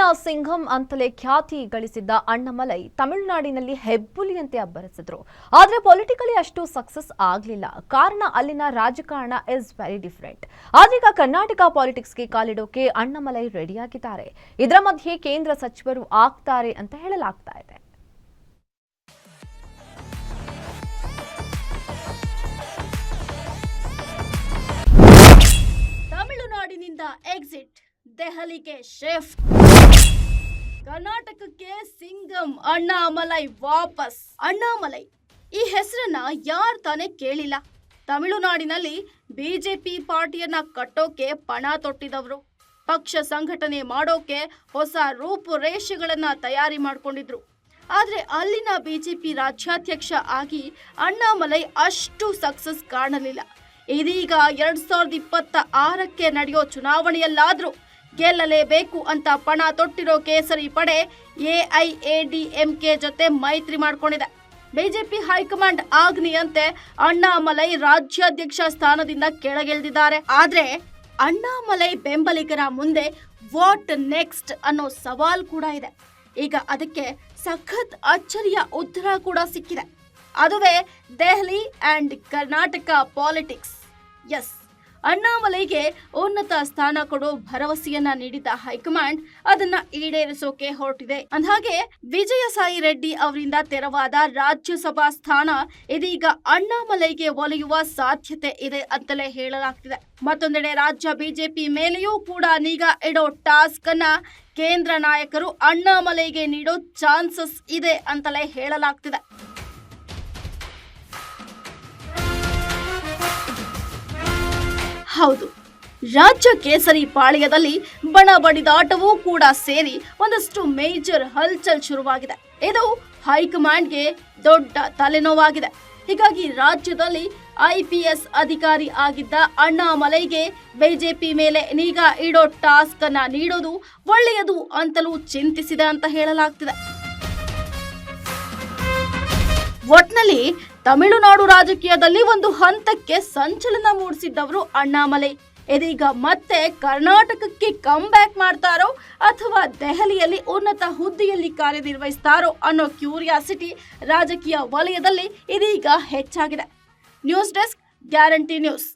ಸಿಂಘಂ ಅಂತಲೇ ಖ್ಯಾತಿ ಗಳಿಸಿದ್ದ ಅಣ್ಣಮಲೈ ತಮಿಳುನಾಡಿನಲ್ಲಿ ಹೆಬ್ಬುಲಿಯಂತೆ ಅಬ್ಬರಿಸಿದ್ರು. ಆದರೆ ಪೊಲಿಟಿಕಲಿ ಅಷ್ಟು ಸಕ್ಸಸ್ ಆಗಲಿಲ್ಲ. ಕಾರಣ ಅಲ್ಲಿನ ರಾಜಕಾರಣ ಇಸ್ ವೆರಿ ಡಿಫರೆಂಟ್ ಆದ್ರೀಗ ಕರ್ನಾಟಕ ಪಾಲಿಟಿಕ್ಸ್ಗೆ ಕಾಲಿಡೋಕೆ ಅಣ್ಣಮಲೈ ರೆಡಿಯಾಗಿದ್ದಾರೆ ಇದರ ಮಧ್ಯೆ ಕೇಂದ್ರ ಸಚಿವರು ಆಗ್ತಾರೆ ಅಂತ ಹೇಳಲಾಗ್ತಾ ಇದೆ. ತಮಿಳುನಾಡಿನಿಂದ ಎಕ್ಸಿಟ್ ದೆಹಲಿಗೆ ಶಿಫ್ಟ್. ಕರ್ನಾಟಕಕ್ಕೆ ಸಿಂಗಂ ಅಣ್ಣಾಮಲೈ ವಾಪಸ್. ಅಣ್ಣಾಮಲೈ, ಈ ಹೆಸರನ್ನ ಯಾರು ತಾನೇ ಕೇಳಿಲ್ಲ. ತಮಿಳುನಾಡಿನಲ್ಲಿ ಬಿಜೆಪಿ ಪಾರ್ಟಿಯನ್ನ ಕಟ್ಟೋಕೆ ಪಣ ತೊಟ್ಟಿದವರು. ಪಕ್ಷ ಸಂಘಟನೆ ಮಾಡೋಕೆ ಹೊಸ ರೂಪುರೇಷೆಗಳನ್ನ ತಯಾರಿ ಮಾಡ್ಕೊಂಡಿದ್ರು. ಆದರೆ ಅಲ್ಲಿನ ಬಿಜೆಪಿ ರಾಜ್ಯಾಧ್ಯಕ್ಷ ಆಗಿ ಅಣ್ಣಾಮಲೈ ಅಷ್ಟು ಸಕ್ಸಸ್ ಕಾಣಲಿಲ್ಲ. ಇದೀಗ ಎರಡ್ ಸಾವಿರದ ಇಪ್ಪತ್ತ ಆರಕ್ಕೆ ನಡೆಯೋ ಚುನಾವಣೆಯಲ್ಲಾದ್ರೂ ಗೆಲ್ಲಲೇಬೇಕು ಅಂತ ಪಣ ತೊಟ್ಟಿರೋ ಕೇಸರಿ ಪಡೆ ಎಐಎಡಿಎಂಕೆ ಜೊತೆ ಮೈತ್ರಿ ಮಾಡಿಕೊಂಡಿದೆ. ಬಿಜೆಪಿ ಹೈಕಮಾಂಡ್ ಆಗ್ನಿಯಂತೆ ಅಣ್ಣಾಮಲೈ ರಾಜ್ಯಾಧ್ಯಕ್ಷ ಸ್ಥಾನದಿಂದ ಕೆಳಗಿಳಿದಿದ್ದಾರೆ. ಆದ್ರೆ ಅಣ್ಣಾಮಲೈ ಬೆಂಬಲಿಗರ ಮುಂದೆ ವಾಟ್ ನೆಕ್ಸ್ಟ್ ಅನ್ನೋ ಸವಾಲ್ ಕೂಡ ಇದೆ. ಈಗ ಅದಕ್ಕೆ ಸಖತ್ ಅಚ್ಚರಿಯ ಉತ್ತರ ಕೂಡ ಸಿಕ್ಕಿದೆ. ಅದುವೇ Delhi and Karnataka politics. Yes. ಅಣ್ಣಾಮಲೈಗೆ ಉನ್ನತ ಸ್ಥಾನ ಕೊಡೋ ಭರವಸೆಯನ್ನ ನೀಡಿದ ಹೈಕಮಾಂಡ್ ಅದನ್ನ ಈಡೇರಿಸೋಕೆ ಹೊರಟಿದೆ. ಅಂದಹಾಗೆ ವಿಜಯ ಸಾಯಿ ರೆಡ್ಡಿ ಅವರಿಂದ ತೆರವಾದ ರಾಜ್ಯಸಭಾ ಸ್ಥಾನ ಇದೀಗ ಅಣ್ಣಾಮಲೈಗೆ ಒಲಿಯುವ ಸಾಧ್ಯತೆ ಇದೆ ಅಂತಲೇ ಹೇಳಲಾಗ್ತಿದೆ. ಮತ್ತೊಂದೆಡೆ ರಾಜ್ಯ ಬಿಜೆಪಿ ಮೇಲೆಯೂ ಕೂಡ ನೀಗ ಇಡೋ ಟಾಸ್ಕ್ ಅನ್ನ ಕೇಂದ್ರ ನಾಯಕರು ಅಣ್ಣಾಮಲೈಗೆ ನೀಡೋ ಚಾನ್ಸಸ್ ಇದೆ ಅಂತಲೇ ಹೇಳಲಾಗ್ತಿದೆ. ಹೌದು. ರಾಜ್ಯ ಕೇಸರಿ ಪಾಳ್ಯದಲ್ಲಿ ಬಣ ಬಡಿದಾಟವೂ ಕೂಡ ಸೇರಿ ಒಂದಷ್ಟು ಮೇಜರ್ ಹಲ್ಚಲ್ ಶುರುವಾಗಿದೆ. ಇದು ಹೈಕಮಾಂಡ್ಗೆ ದೊಡ್ಡ ತಲೆನೋವಾಗಿದೆ. ಹೀಗಾಗಿ ರಾಜ್ಯದಲ್ಲಿ ಐಪಿಎಸ್ ಅಧಿಕಾರಿ ಆಗಿದ್ದ ಅಣ್ಣಾಮಲೈಗೆ ಬಿಜೆಪಿ ಮೇಲೆ ನಿಗಾ ಇಡೋ ಟಾಸ್ಕ್ ಅನ್ನ ನೀಡೋದು ಒಳ್ಳೆಯದು ಅಂತಲೂ ಚಿಂತಿಸಿದೆ ಅಂತ ಹೇಳಲಾಗ್ತಿದೆ. ಒಟ್ನಲ್ಲಿ ತಮಿಳುನಾಡು ರಾಜಕೀಯದಲ್ಲಿ ಒಂದು ಹಂತಕ್ಕೆ ಸಂಚಲನ ಮೂಡಿಸಿದ್ದವರು ಅಣ್ಣಾಮಲೆ. ಇದೀಗ ಮತ್ತೆ ಕರ್ನಾಟಕಕ್ಕೆ ಕಮ್ ಬ್ಯಾಕ್ ಮಾಡ್ತಾರೋ ಅಥವಾ ದೆಹಲಿಯಲ್ಲಿ ಉನ್ನತ ಹುದ್ದೆಯಲ್ಲಿ ಕಾರ್ಯನಿರ್ವಹಿಸ್ತಾರೋ ಅನ್ನೋ ಕ್ಯೂರಿಯಾಸಿಟಿ ರಾಜಕೀಯ ವಲಯದಲ್ಲಿ ಇದೀಗ ಹೆಚ್ಚಾಗಿದೆ. News desk guarantee news.